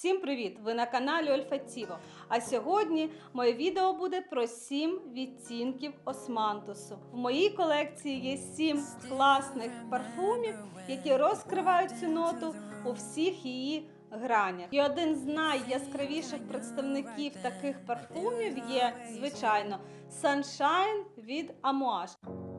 Всім привіт! Ви на каналі Ольфатіво. А сьогодні моє відео буде про 7 відтінків османтусу. В моїй колекції є 7 класних парфумів, які розкривають цю ноту у всіх її гранях. І один з найяскравіших представників таких парфумів є, звичайно, Sunshine від Amouage.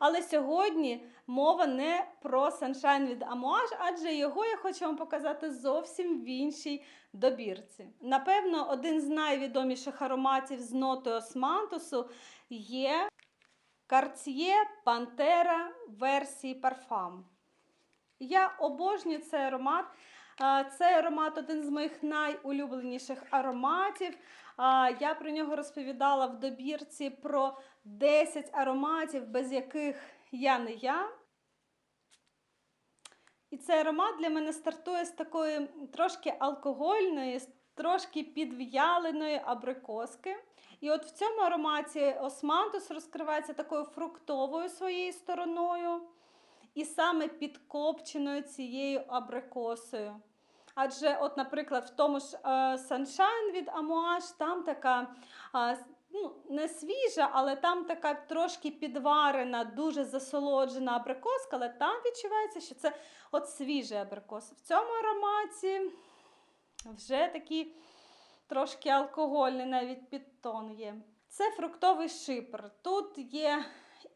Але сьогодні мова не про Sunshine від Amouage, адже його я хочу вам показати зовсім в іншій добірці. Напевно, один з найвідоміших ароматів з нотою османтусу є Cartier Pantera версії парфам. Я обожнюю цей аромат. Цей аромат один з моїх найулюбленіших ароматів. Я про нього розповідала в добірці про 10 ароматів, без яких я не я. І цей аромат для мене стартує з такої трошки алкогольної, трошки підв'яленої абрикоски. І от в цьому ароматі османтус розкривається такою фруктовою своєю стороною і саме підкопченою цією абрикосою. Адже, от, наприклад, в тому ж е, Sunshine від Amouage, там така ну, не свіжа, але там така трошки підварена, дуже засолоджена абрикоска, але там відчувається, що це от свіжий абрикос. В цьому ароматі вже такий трошки алкогольний навіть підтон є. Це фруктовий шипр. Тут є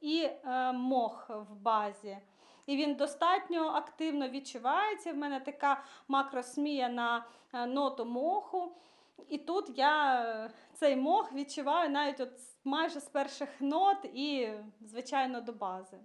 і е, мох в базі. І він достатньо активно відчувається. В мене така макросмія на е, ноту моху. І тут я е, цей мох відчуваю навіть от майже з перших нот і, звичайно, до бази.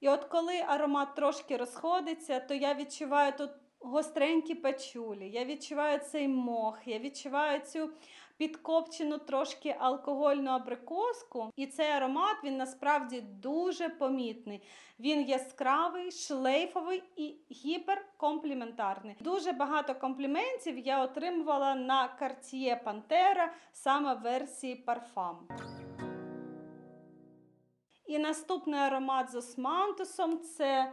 І от коли аромат трошки розходиться, то я відчуваю тут гостренькі печулі, я відчуваю цей мох, я відчуваю цю підкопчену трошки алкогольну абрикоску. І цей аромат він насправді дуже помітний. Він яскравий, шлейфовий і гіперкомпліментарний. Дуже багато компліментів я отримувала на Cartier Pantera саме версії парфам. І наступний аромат з османтусом це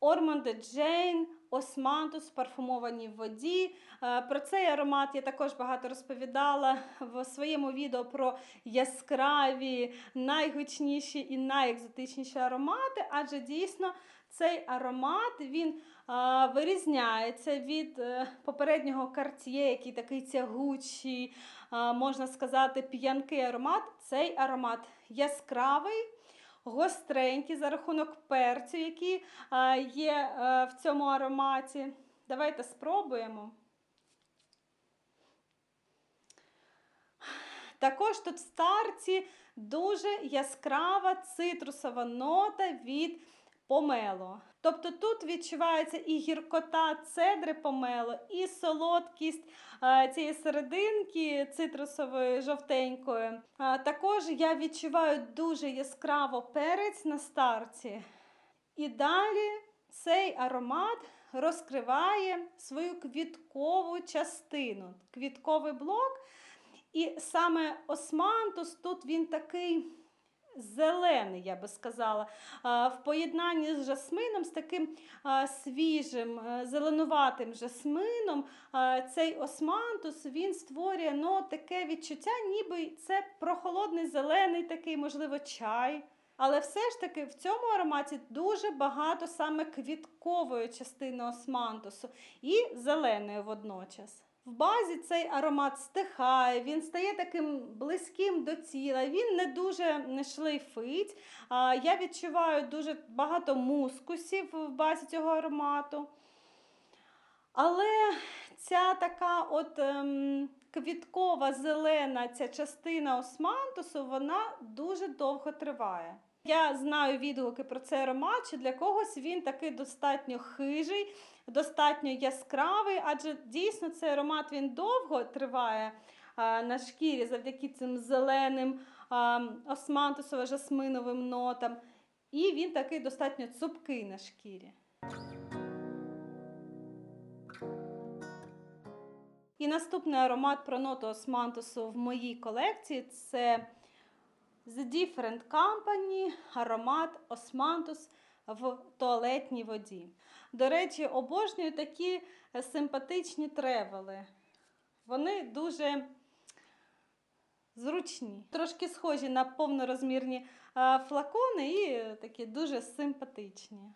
Ормонде Джейн, османтус парфумованій в воді. Е, Про цей аромат я також багато розповідала в своєму відео про яскраві, найгучніші і найекзотичніші аромати, адже дійсно цей аромат він е, вирізняється від е, попереднього Cartier, який такий тягучий, можна сказати, п'янкий аромат. Цей аромат яскравий гостренькі за рахунок перцю, який є е, в цьому ароматі. Давайте спробуємо. Також тут в старті дуже яскрава цитрусова нота від помело. Тобто тут відчувається і гіркота цедри помело, і солодкість е, цієї серединки цитрусової жовтенької. Також я відчуваю дуже яскраво перець на старті. І далі цей аромат розкриває свою квіткову частину, квітковий блок. І саме османтус тут він такий зелений, я би сказала, в поєднанні з жасмином, з таким свіжим, зеленуватим жасмином, цей османтус він створює ну, таке відчуття, ніби це прохолодний зелений такий, можливо, чай. Але все ж таки в цьому ароматі дуже багато саме квіткової частини османтусу і зеленої водночас. В базі цей аромат стихає, він стає таким близьким до тіла, він не дуже не шлейфить. Я відчуваю дуже багато мускусів в базі цього аромату. Але ця така от ем, квіткова зелена ця частина османтусу, вона дуже довго триває. Я знаю відгуки про цей аромат, що для когось він такий достатньо хижий, достатньо яскравий, адже дійсно цей аромат він довго триває на шкірі завдяки цим зеленим османтусово-жасминовим нотам. І він такий достатньо цупкий на шкірі. І наступний аромат про ноту османтусу в моїй колекції це The Different Company, аромат Osmanthus в туалетній воді. До речі, обожнюю такі е, симпатичні тревели. Вони дуже зручні, трошки схожі на повнорозмірні е, флакони і такі дуже симпатичні.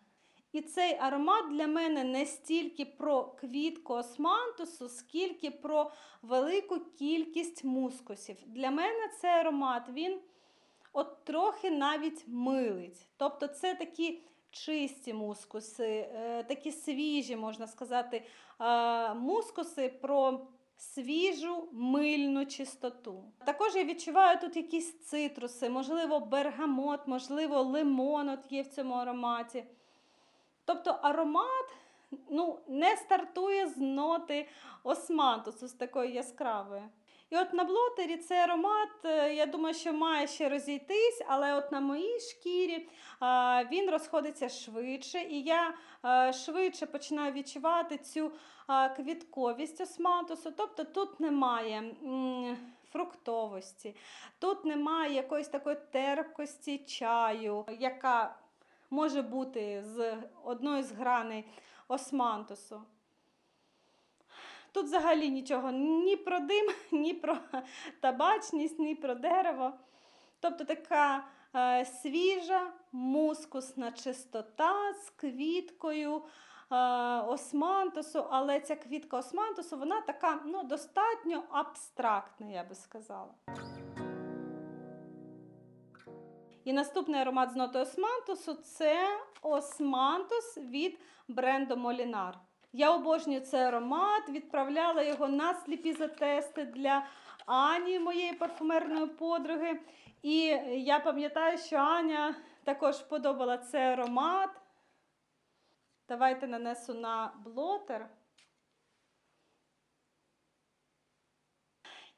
І цей аромат для мене не стільки про квітку османтусу, скільки про велику кількість мускусів. Для мене цей аромат він от трохи навіть милить. Тобто це такі чисті мускуси, е, такі свіжі, можна сказати, е, мускуси про свіжу мильну чистоту. Також я відчуваю тут якісь цитруси, можливо, бергамот, можливо, лимон от є в цьому ароматі. Тобто аромат ну, не стартує з ноти османтусу, з такої яскравої. І от на блотері цей аромат, е, я думаю, що має ще розійтись, але от на моїй шкірі він розходиться швидше, і я швидше починаю відчувати цю квітковість османтусу. Тобто тут немає фруктовості, тут немає якоїсь такої терпкості чаю, яка може бути з одної з граней османтусу. Тут взагалі нічого ні про дим, ні про табачність, ні про дерево. Тобто така е, свіжа, мускусна чистота з квіткою е, османтусу, але ця квітка османтусу, вона така ну, достатньо абстрактна, я би сказала. І наступний аромат з нотою османтусу це османтус від бренду Молінар. Я обожнюю цей аромат, відправляла його на сліпі затести для Ані, моєї парфумерної подруги. І я пам'ятаю, що Аня також подобала цей аромат. Давайте нанесу на блотер.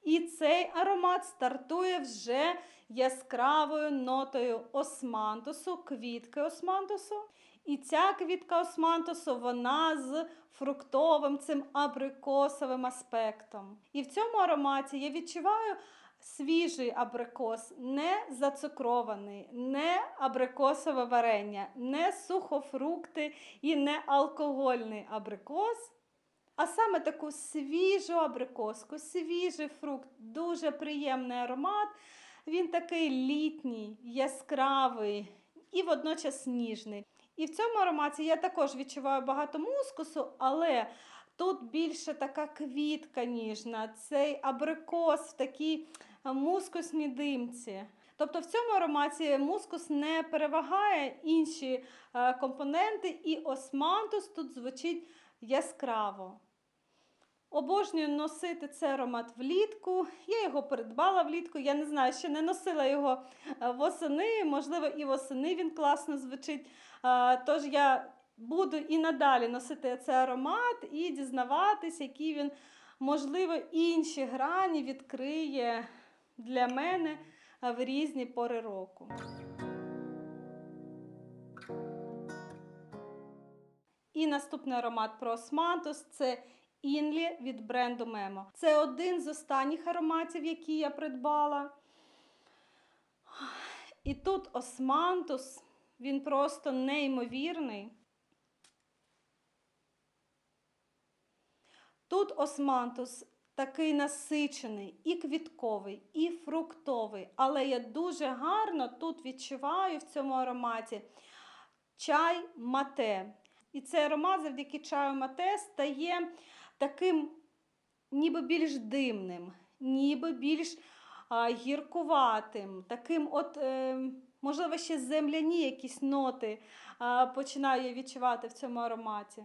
І цей аромат стартує вже яскравою нотою османтусу, квітки османтусу. І ця квітка османтусу, вона з фруктовим цим абрикосовим аспектом. І в цьому ароматі я відчуваю свіжий абрикос, не зацукрований, не абрикосове варення, не сухофрукти і не алкогольний абрикос. А саме таку свіжу абрикоску, свіжий фрукт, дуже приємний аромат. Він такий літній, яскравий і водночас ніжний. І в цьому ароматі я також відчуваю багато мускусу, але тут більше така квітка ніжна, цей абрикос в такій мускусній димці. Тобто в цьому ароматі мускус не перевагає інші е, компоненти, і османтус тут звучить яскраво. Обожнюю носити цей аромат влітку. Я його придбала влітку. Я не знаю, ще не носила його е, восени. Можливо, і восени він класно звучить. Е, Тож я буду і надалі носити цей аромат і дізнаватись, які він, можливо, інші грані відкриє для мене е, в різні пори року. І наступний аромат про османтус це Інлі від бренду Memo. Це один з останніх ароматів, які я придбала. І тут османтус, він просто неймовірний. Тут османтус такий насичений, і квітковий, і фруктовий. Але я дуже гарно тут відчуваю в цьому ароматі чай мате. І цей аромат завдяки чаю мате стає таким ніби більш димним, ніби більш а, гіркуватим, таким от, е, можливо, ще земляні якісь ноти а, починаю відчувати в цьому ароматі.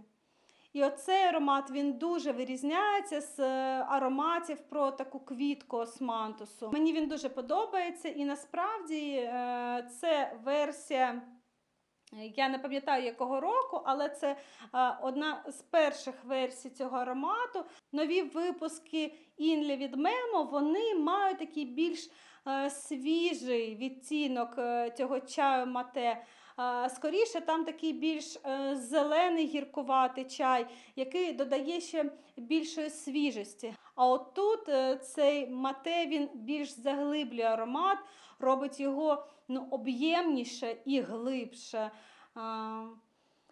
І оцей аромат він дуже вирізняється з е, ароматів про таку квітку османтусу. Мені він дуже подобається, і насправді е, це версія. Я не пам'ятаю якого року, але це одна з перших версій цього аромату. Нові випуски Інлі від Мемо вони мають такий більш а, свіжий відтінок а, цього чаю мате. Скоріше, там такий більш зелений гіркуватий чай, який додає ще більшої свіжості. А отут а, цей мате він більш заглиблює аромат, робить його ну, об'ємніше і глибше.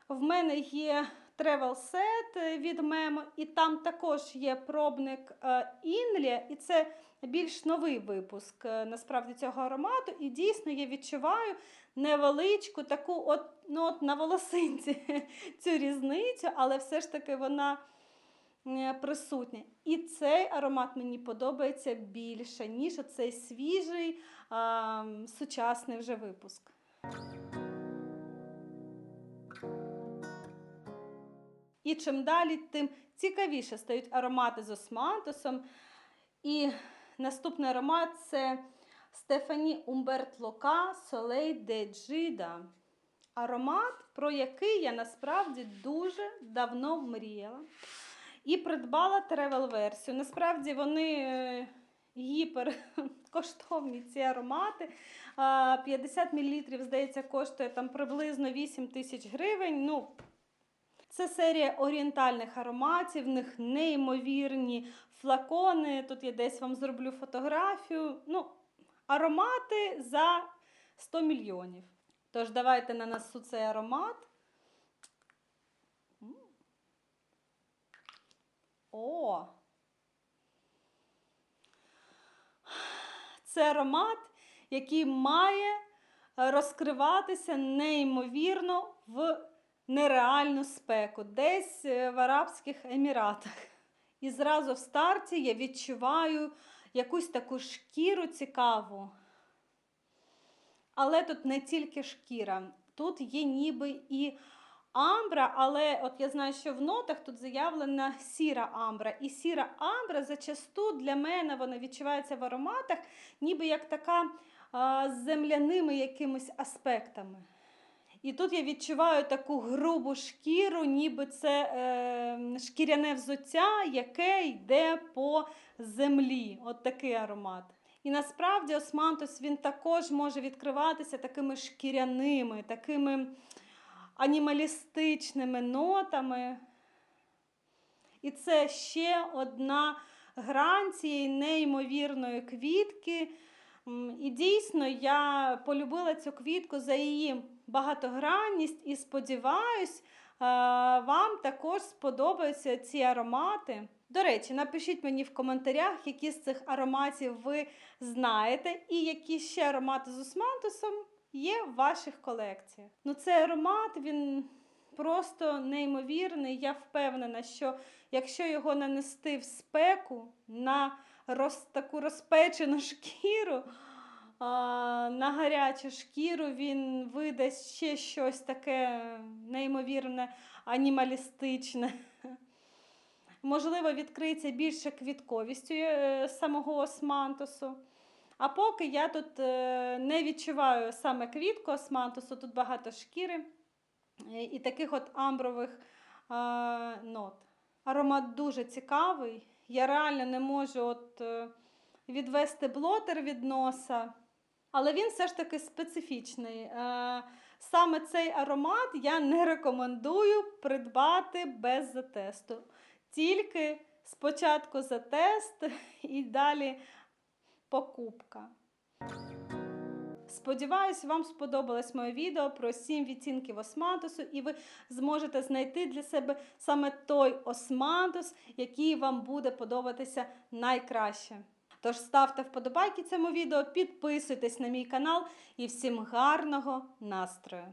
В мене є travel set від Memo, і там також є пробник е, Інлі, і це більш новий випуск е, насправді цього аромату. І дійсно я відчуваю невеличку таку, от, ну, от на волосинці цю різницю, але все ж таки вона е, присутня. І цей аромат мені подобається більше, ніж оцей свіжий сучасний вже випуск. І чим далі, тим цікавіше стають аромати з османтусом. І наступний аромат це Стефані Умберт Лока Солей де Джида. Аромат, про який я насправді дуже давно мріяла. І придбала тревел-версію. Насправді вони е, гіперкоштовні ці аромати. 50 мл, здається, коштує там приблизно 8 тисяч гривень. Ну, це серія орієнтальних ароматів, в них неймовірні флакони. Тут я десь вам зроблю фотографію. Ну, аромати за 100 мільйонів. Тож давайте нанесу цей аромат. О! Це аромат, який має розкриватися неймовірно в нереальну спеку, десь е, в Арабських Еміратах. І зразу в старті я відчуваю якусь таку шкіру цікаву. Але тут не тільки шкіра, тут є ніби і амбра, але от я знаю, що в нотах тут заявлена сіра амбра. І сіра амбра зачасту для мене вона відчувається в ароматах, ніби як така з земляними якимись аспектами. І тут я відчуваю таку грубу шкіру, ніби це е, шкіряне взуття, яке йде по землі. От такий аромат. І насправді османтус він також може відкриватися такими шкіряними, такими анімалістичними нотами. І це ще одна грань цієї неймовірної квітки. І дійсно я полюбила цю квітку за її багатогранність і сподіваюсь, е, вам також сподобаються ці аромати. До речі, напишіть мені в коментарях, які з цих ароматів ви знаєте, і які ще аромати з османтусом є в ваших колекціях. Ну, цей аромат він просто неймовірний. Я впевнена, що якщо його нанести в спеку на роз, таку розпечену шкіру, на гарячу шкіру він видасть ще щось таке неймовірне, анімалістичне. Можливо, відкриється більше квітковістю е, самого османтусу. А поки я тут е, не відчуваю саме квітку османтусу, тут багато шкіри е, і таких от амбрових нот. Аромат дуже цікавий. Я реально не можу от, відвести блотер від носа, але він все ж таки специфічний. Е, Саме цей аромат я не рекомендую придбати без затесту. Тільки спочатку затест і далі покупка. Сподіваюсь, вам сподобалось моє відео про 7 відтінків османтусу, і ви зможете знайти для себе саме той османтус, який вам буде подобатися найкраще. Тож ставте вподобайки цьому відео, підписуйтесь на мій канал і всім гарного настрою!